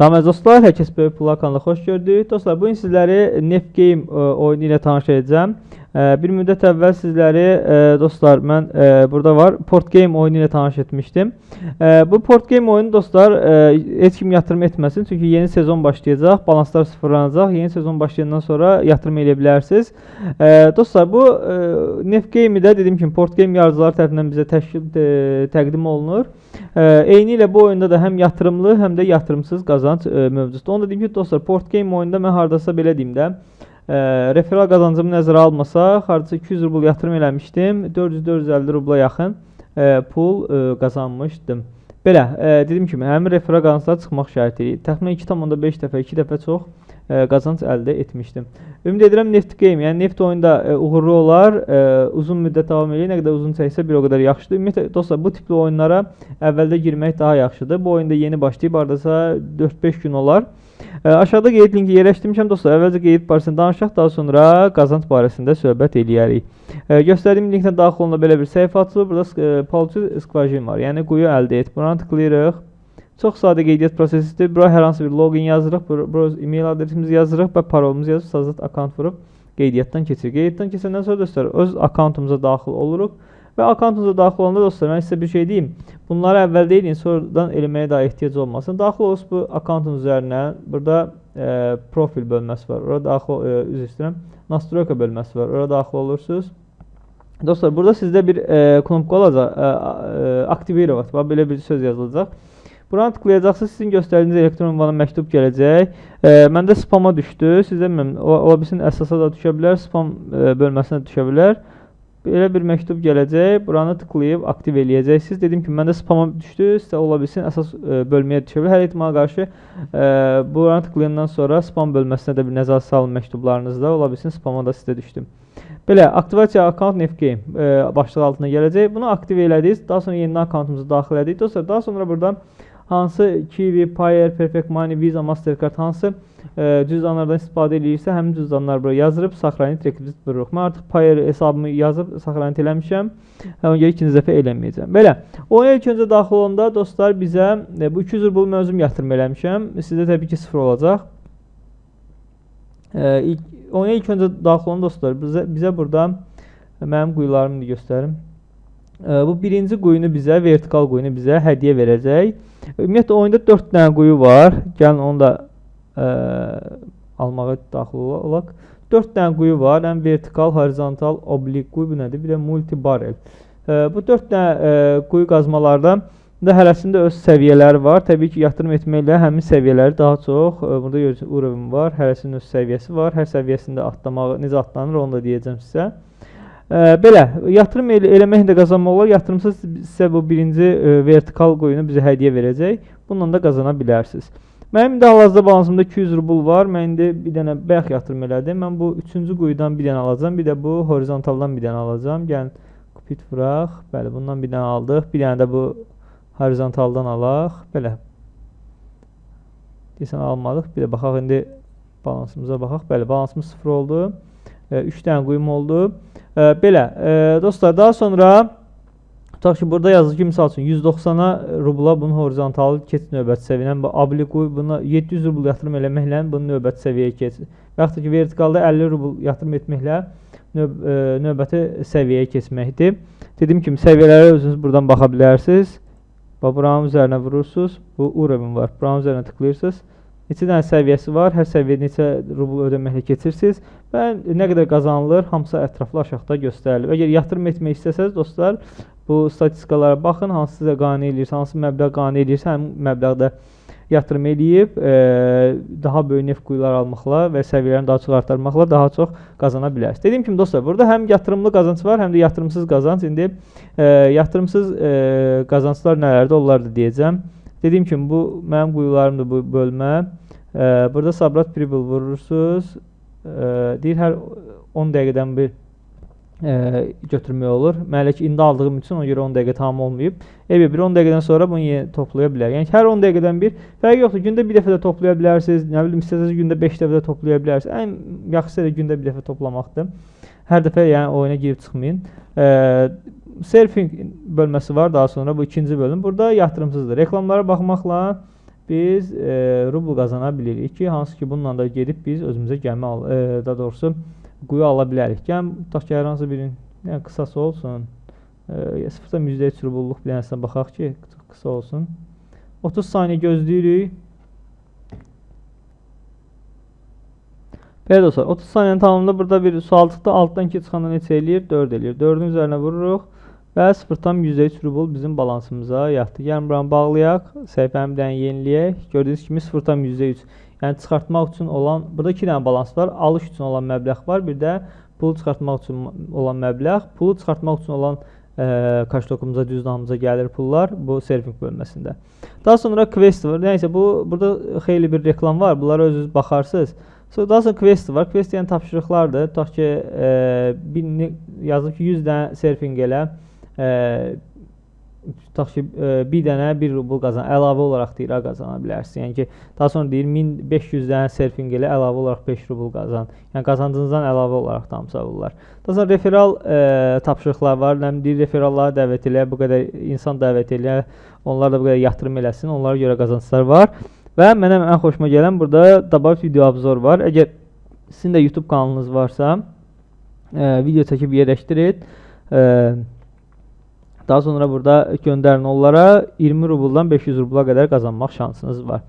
Salam dostlar, hər kəs böyük pul kanalına xoş gördük. Dostlar, bu gün sizləri Nef Game oyunu ilə tanış edəcəm. E, Bir müddət əvvəl sizləri e, dostlar, mən e, burada var, Port Game oyunu ilə tanış etmişdim. E, Bu Port Game oyunu dostlar, heç kim yatırım etməsin, çünki yeni sezon başlayacaq, balanslar sıfırlanacaq. Yeni sezon başlayandan sonra yatırım edə bilərsiniz. Dostlar, bu e, Nef Game-i də dediyim kimi Port Game yaradıcıları tərəfindən bizə təşkil təqdim olunur. Eyni ilə bu oyunda da həm yatırımlı, həm də yatırımsız qazanc mövcuddur. Onu da deyim ki, dostlar, Port Game oyununda mən hardasa belə deyim də, e, referal qazancımı nəzərə almasaq, hardasa 200 rubl yatırım eləmişdim. 400-450 rubla yaxın e, pul e, qazanmışdım. Belə, e, dediyim kimi, həmin referal qazanclara çıxmaq şərti ilə təxminən 2.5 dəfə, 2 dəfə çox e, qazanc əldə etmişdim. Ümid edirəm Neft Game, yəni Neft oyunda e, uğurlu olar, e, uzun müddət davam edir. Nə qədər uzun çəksə bir o qədər yaxşıdır. Ümumiyyətlə dostlar, bu tipli oyunlara əvvəldə girmək daha yaxşıdır. Bu oyunda yeni başlayıb hardasa 4-5 gün olar. E, aşağıda qeyd linki yerləşdirmişəm dostlar. Əvvəlcə qeyd barəsində danışaq, daha sonra qazanc barəsində söhbət eləyərik. E, göstərdiyim linkdən daxil olanda belə bir səhifə açılır. Burada e, palçı skvajin var. Yəni quyu əldə et. Buna tıklayırıq. Çox sadə qeydiyyat prosesidir. Bura hər hansı bir login yazırıq, bura, e-mail adresimizi yazırıq və parolumuzu yazıb Sazat akkaunt vurub qeydiyyatdan keçirik. Qeydiyyatdan keçəndən sonra dostlar öz akkauntumuza daxil oluruq və akkauntumuza daxil olanda dostlar mən sizə bir şey deyim. Bunları əvvəldə eləyin, sonradan eləməyə daha ehtiyac olmasın. Daxil olursunuz bu akkauntun üzərinə. Burada e, profil bölməsi var. Orada daxil e, üzr istəyirəm. Nastroyka bölməsi var. Orada daxil olursunuz. Dostlar, burada sizdə bir e, knopka olacaq. E, e, aktivirovat. Bax belə bir söz yazılacaq. Buranı tıklayacaqsınız, sizin göstərdiyiniz elektron ünvana məktub gələcək. E, məndə spama düşdü. Sizdə bilmirəm, ola bilsin əsasa da düşə bilər, spam e, bölməsinə düşə bilər. Belə bir məktub gələcək. Buranı tıklayıb aktiv eləyəcəksiniz. Dedim ki, məndə spama düşdü. Sizdə ola bilsin əsas e, bölməyə düşə bilər. Hər ehtimala qarşı e, buranı tıklayandan sonra spam bölməsinə də bir nəzər salın məktublarınızda. Ola bilsin spama da sizdə düşdü. Belə aktivasiya account Nefgame başlığı altına gələcək. Bunu aktiv elədiniz. Daha sonra yenidən akkauntumuzu daxil edirik. Dostlar, daha sonra burada hansı Kiwi, Payer, Perfect Money, Visa, Mastercard hansı e, cüzdanlardan istifadə edirsə, həmin cüzdanları bura yazırıb saxlayıb rekvizit vururuq. Mən artıq Payer hesabımı yazıb saxlayıb eləmişəm. Ona görə ikinci dəfə eləməyəcəm. Belə. Oyuna ilk öncə daxil olanda dostlar bizə e, bu 200 rubl özüm yatırım eləmişəm. Sizdə təbii ki 0 olacaq. E, ilk, oyuna ilk öncə daxil olan dostlar bizə, bizə burada mənim quyularımı göstərim. E, bu birinci quyunu bizə, vertikal quyunu bizə hədiyyə verəcək. Ümumiyyətlə oyunda 4 dənə quyu var. Gəlin onu da ə, almağa daxil olaq. 4 dənə quyu var. Həm vertikal, horizontal, oblik quyu bu nədir? Bir də multi barrel. Ə, bu 4 dənə ə, quyu qazmalarda da hərəsində öz səviyyələri var. Təbii ki, yatırım etməklə həmin səviyyələri daha çox ə, burada görürsünüz urovum var. Hərəsinin öz səviyyəsi var. Hər səviyyəsində atlamağı necə atlanır onu da deyəcəm sizə. Ə, belə yatırım el eləməklə qazanmaq olar. Yatırımsız sizə bu birinci ə, vertikal qoyunu bizə hədiyyə verəcək. Bununla da qazana bilərsiniz. Mənim indi hal-hazırda balansımda 200 rubl var. Mən indi bir dənə bayaq yatırım elədim. Mən bu üçüncü quyudan bir dənə alacağam. Bir də bu horizontaldan bir dənə alacağam. Gəlin kupit vuraq. Bəli, bundan bir dənə aldıq. Bir dənə də bu horizontaldan alaq. Belə. Desən almadıq. Bir də baxaq indi balansımıza baxaq. Bəli, balansımız 0 oldu. 3 dənə quyum oldu. Belə, e, dostlar, daha sonra tutaq ki, burada yazılır ki, misal üçün 190-a rubla bunun horizontal keç növbəti səviyyən, bu abli quy buna 700 rubl yatırım eləməklə bunu növbəti səviyyəyə keç. Və yaxud da ki, vertikalda 50 rubl yatırım etməklə növ e, növbəti səviyyəyə keçməkdir. Dediyim kimi, səviyyələrə özünüz buradan baxa bilərsiniz. Bax, buranın üzərinə vurursunuz. Bu urovun var. Buranın üzərinə tıklayırsınız. Neçə dənə səviyyəsi var, hər səviyyə neçə rubl ödəməklə keçirsiniz və nə qədər qazanılır, hamısı ətraflı aşağıda göstərilir. Əgər yatırım etmək istəsəz, dostlar, bu statistikalara baxın, hansı sizə qane eləyirsə, hansı məbləğ qane eləyirsə, həmin məbləğdə yatırım eləyib, e, daha böyük neft quyular almaqla və səviyyələrini daha çox artırmaqla daha çox qazana bilərsiniz. Dediyim kimi dostlar, burada həm yatırımlı qazanc var, həm də yatırımsız qazanc. İndi e, yatırımsız e, qazanclar nələrdir, onları da deyəcəm. Dediyim kimi bu mənim quyularımdır bu bölmə. E, burada Sabrat Pribble vurursunuz. E, deyir hər 10 dəqiqədən bir e, götürmək olur. Mən ki indi aldığım üçün ona görə 10 dəqiqə tamam olmayıb. Ev bir 10 dəqiqədən sonra bunu yeni toplaya bilər. Yəni hər 10 dəqiqədən bir fərqi yoxdur. Gündə bir dəfə də toplaya bilərsiniz. Nə bilim istəsəz gündə 5 dəfə də toplaya bilərsiniz. Ən yaxşısı da gündə bir dəfə toplamaqdır. Hər dəfə yəni oyuna girib çıxmayın. E, surfing bölməsi var daha sonra bu ikinci bölüm. Burada yatırımsızdır. Reklamlara baxmaqla biz e, rubl qazana bilirik ki, hansı ki bununla da gedib biz özümüzə gəmi al, e, daha doğrusu quyu ala bilərik. Gəlin tutaq ki, hansı birinin yəni qısası olsun. E, 0.3 rubulluq bir dənəsinə baxaq ki, qısa olsun. 30 saniyə gözləyirik. Belə dostlar, 30 saniyənin tamamında burada bir sual çıxdı. Altdan 2 çıxanda neçə eləyir? 4 eləyir. 4-ün üzərinə vururuq və 0.3 rubl bizim balansımıza yatdı. Gəlin buranı bağlayaq. Dənə yeniləyək. Gördüyünüz kimi 0.3. Yəni çıxartmaq üçün olan, burada 2 dənə balans var. Alış üçün olan məbləğ var. Bir də pulu çıxartmaq üçün olan məbləğ. Pulu çıxartmaq üçün olan e, kaştokumumuza, cüzdanımıza gəlir pullar bu serving bölməsində. Daha sonra quest var. Nəysə bu burada xeyli bir reklam var. Bunlara özünüz baxarsınız. Sonra daha sonra quest var. Quest yəni tapşırıqlardır. Tutaq ki, e, bir, yazıb ki 100 dənə surfing elə. Tutaq ki, bir dənə 1 rubl qazan, əlavə olaraq deyir, qazana bilərsən. Yəni ki, daha sonra deyir 1500 dənə surfing elə əlavə olaraq 5 rubl qazan. Yəni qazancınızdan əlavə olaraq tamamlayırlar. Daha sonra referal e, tapşırıqlar var. Nə deyir referallara dəvət elə, bu qədər insan dəvət elə, onlar da bu qədər yatırım eləsin, onlara görə qazanclar var. Və mənə ən xoşuma gələn burada dabab video obzor var. Əgər sizin də YouTube kanalınız varsa, e, video çəkib yerləşdirin. E, daha sonra burada göndərin onlara 20 rubuldan 500 rubla qədər qazanmaq şansınız var.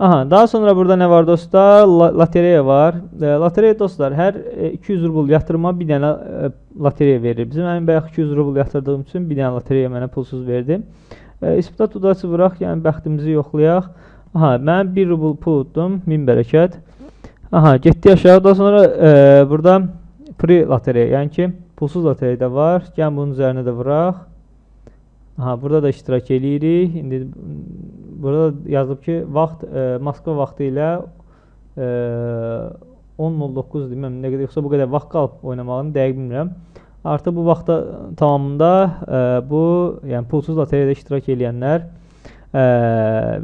Aha, daha sonra burada nə var dostlar? La lotereya var. E, lotereya dostlar hər e, 200 rubl yatırıma bir dənə e, lotereya verir. Bizim mənim bayaq 200 rubl yatırdığım üçün bir dənə lotereya mənə pulsuz verdi. E, İspat udası vuraq, yəni bəxtimizi yoxlayaq. Aha, mən 1 rubl pul utdum, min bərəkət. Aha, getdi aşağı. Daha sonra e, burada free lotereya, yəni ki, pulsuz lotereya da var. Gəlin bunun üzərinə də vuraq. Aha, burada da iştirak eləyirik. İndi burada yazılıb ki, vaxt e, Moskva vaxtı ilə e, 10.09 deməm, nə qədər yoxsa bu qədər vaxt qalıb oynamağını dəqiq bilmirəm. Artıq bu vaxta tamamında e, bu, yəni pulsuz lotereyada iştirak eləyənlər e,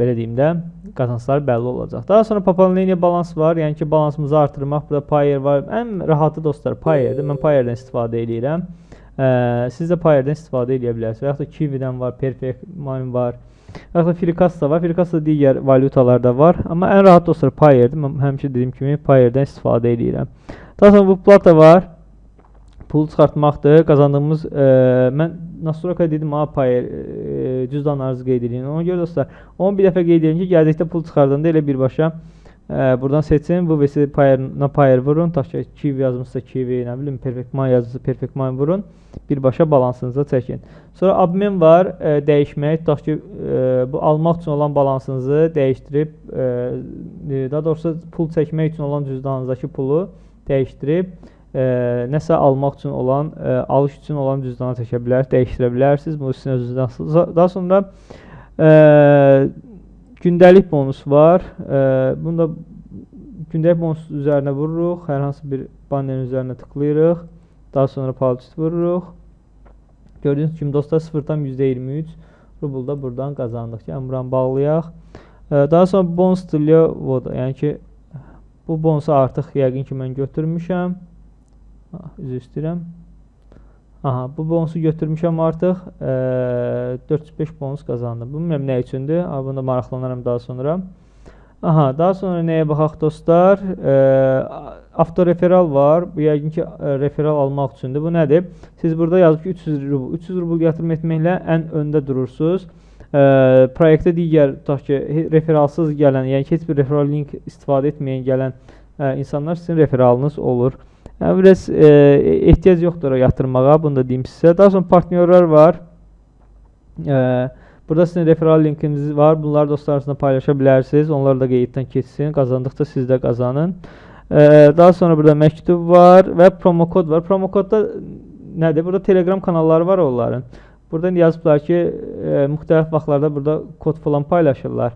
belə deyim də qazancları bəlli olacaq. Daha sonra popolavleniya balans var. Yəni ki, balansımızı artırmaq. Burada Payer var. Ən rahatı dostlar Payerdir. Mən Payerdən istifadə eləyirəm. Ə, siz də Payerdən istifadə edə bilərsiniz. Və yaxud da Kiwi-dən var, Perfect Money var. Və yaxud da Frikassa var. Frikassa digər valyutalarda var. Amma ən rahat dostlar Payerdir. Mən həmişə dediyim kimi Payerdən istifadə eləyirəm. Daha sonra bu plata var. Pul çıxartmaqdır. Qazandığımız ə, mən Nasdaq'a dedim ha Payer ə, cüzdan arzı qeyd edin. Ona görə dostlar, onu bir dəfə qeyd edin ki, gələcəkdə pul çıxardanda elə birbaşa ə, buradan seçin. Bu vesi Payer na Payer vurun. Tutaq ki, Kiwi yazmışsa Kiwi, nə bilim Perfect Money yazmışsa Perfect Money vurun. Birbaşa balansınıza çəkin. Sonra abmen var, ə, dəyişmək. Tutaq ki, ə, bu almaq üçün olan balansınızı dəyişdirib, ə, daha doğrusu pul çəkmək üçün olan cüzdanınızdakı pulu dəyişdirib ə, nəsə almaq üçün olan, ə, alış üçün olan cüzdana çəkə bilər, dəyişdirə bilərsiniz. Bu sizin özünüzdən. Daha sonra ə, gündəlik bonus var. Ə, bunda gündəlik bonus üzərinə vururuq. Hər hansı bir bannerin üzərinə tıklayırıq. Daha sonra palçit vururuq. Gördüyünüz kimi dostlar 0-dan %23 rubl da buradan qazandıq. Yəni buranı bağlayaq. Ə, Daha sonra bonus dilio voda, yəni ki bu bonusu artıq yəqin ki mən götürmüşəm. Ah, Üzr. Aha, bu bonusu götürmüşəm artıq. Ə, 405 bonus qazandım. Bilmirəm nə üçündür. Amma bunda maraqlanaram daha sonra. Aha, daha sonra nəyə baxaq dostlar? Ə, avtoreferal var. Bu yəqin ki ə, referal almaq üçündür. Bu nədir? Siz burada yazıb ki 300 rubl. 300 rubl yatırım etməklə ən öndə durursunuz. Ə, proyektə digər tutaq ki referalsız gələn, yəni ki, heç bir referal link istifadə etməyən gələn ə, insanlar sizin referalınız olur. Yəni biraz e, ehtiyac yoxdur o yatırmağa, bunu da deyim sizə. Daha sonra partnyorlar var. E, burada sizin referral linkiniz var. Bunları dostlar arasında paylaşa bilərsiniz. Onlar da qeyddən keçsin. Qazandıqca siz də qazanın. E, daha sonra burada məktub var və promo kod var. Promo nədir? Burada Telegram kanalları var onların. Burada yazıblar ki, e, müxtəlif vaxtlarda burada kod falan paylaşırlar.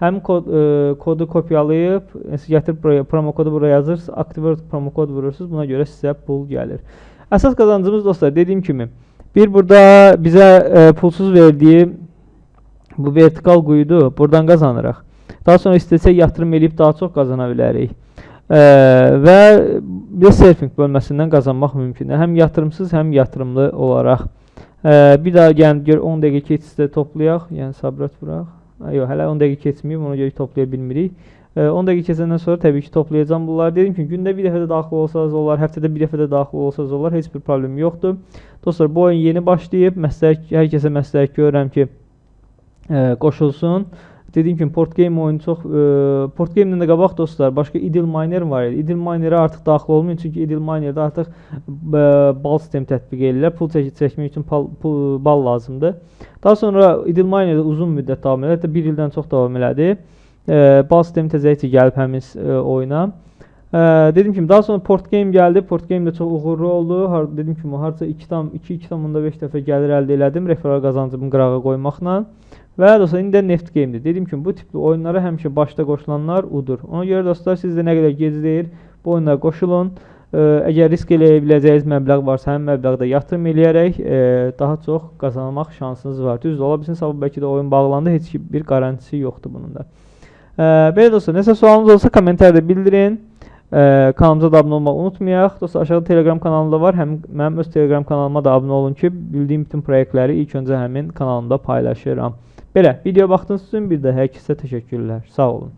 Həmin kod, e, kodu kopyalayıb, e, siz gətirib buraya promo kodu buraya yazırsınız, activate promo kod vurursunuz. Buna görə sizə pul gəlir. Əsas qazancımız dostlar dediyim kimi bir burada bizə e, pulsuz verdiyi bu vertikal quyudur. Buradan qazanırıq. Daha sonra istəsək yatırım eləyib daha çox qazana bilərik. E, və bir surfing bölməsindən qazanmaq mümkündür. Həm yatırımsız, həm yatırımlı olaraq. E, bir daha gəlin gör 10 dəqiqə keçsə toplayaq, yəni sabrat vuraq. Yox, hələ 10 dəqiqə keçməyib, ona görə toplaya bilmirik. E, 10 dəqiqə keçəndən sonra təbii ki, toplayacağam bunları. Dedim ki, gündə bir dəfə də daxil olsanız olar, həftədə bir dəfə də daxil olsanız olar, heç bir problem yoxdur. Dostlar, bu oyun yeni başlayıb. Məsləhət hər kəsə məsləhət görürəm ki, e, qoşulsun. Dediyim kimi Port Game oyunu çox e, Port Game-dən də qabaq dostlar, başqa Idle Miner var idi. Idle Miner-ə artıq daxil olmayın çünki Idle Miner-də artıq e, bal sistemi tətbiq edirlər. Pul çəkib çəkmək üçün pal, pul, bal lazımdır. Daha sonra Idle Miner-də uzun müddət davam edir. Hətta 1 ildən çox davam elədi. E, bal sistemi təzəlikcə gəlib həmin e, oyuna. E, dediyim kimi daha sonra Port Game gəldi. Port Game də çox uğurlu oldu. Har dediyim kimi harca 2.2.5 dəfə gəlir əldə elədim referal qazancımı qırağa qoymaqla. Və dostlar indi də Neft Game-dir. Dediyim kimi bu tipli oyunlara həmişə başda qoşulanlar udur. Ona görə dostlar siz də nə qədər gec deyil bu oyunlara qoşulun. E, əgər risk eləyə biləcəyiniz məbləğ varsa, həmin məbləğdə yatırım eləyərək e, daha çox qazanmaq şansınız var. Düzdür, ola bilsin sabah bəlkə də oyun bağlandı, heç bir qarantisi yoxdur bunun da. E, belə dostlar, nəsə sualınız olsa kommentarda bildirin. E, kanalımıza da abunə olmağı unutmayaq. Dostlar, aşağıda Telegram kanalım da var. Həm mənim öz Telegram kanalıma da abunə olun ki, bildiyim bütün proyektləri ilk öncə həmin kanalımda paylaşıram. Belə, video baxdığınız üçün bir də hər kəsə təşəkkürlər. Sağ olun.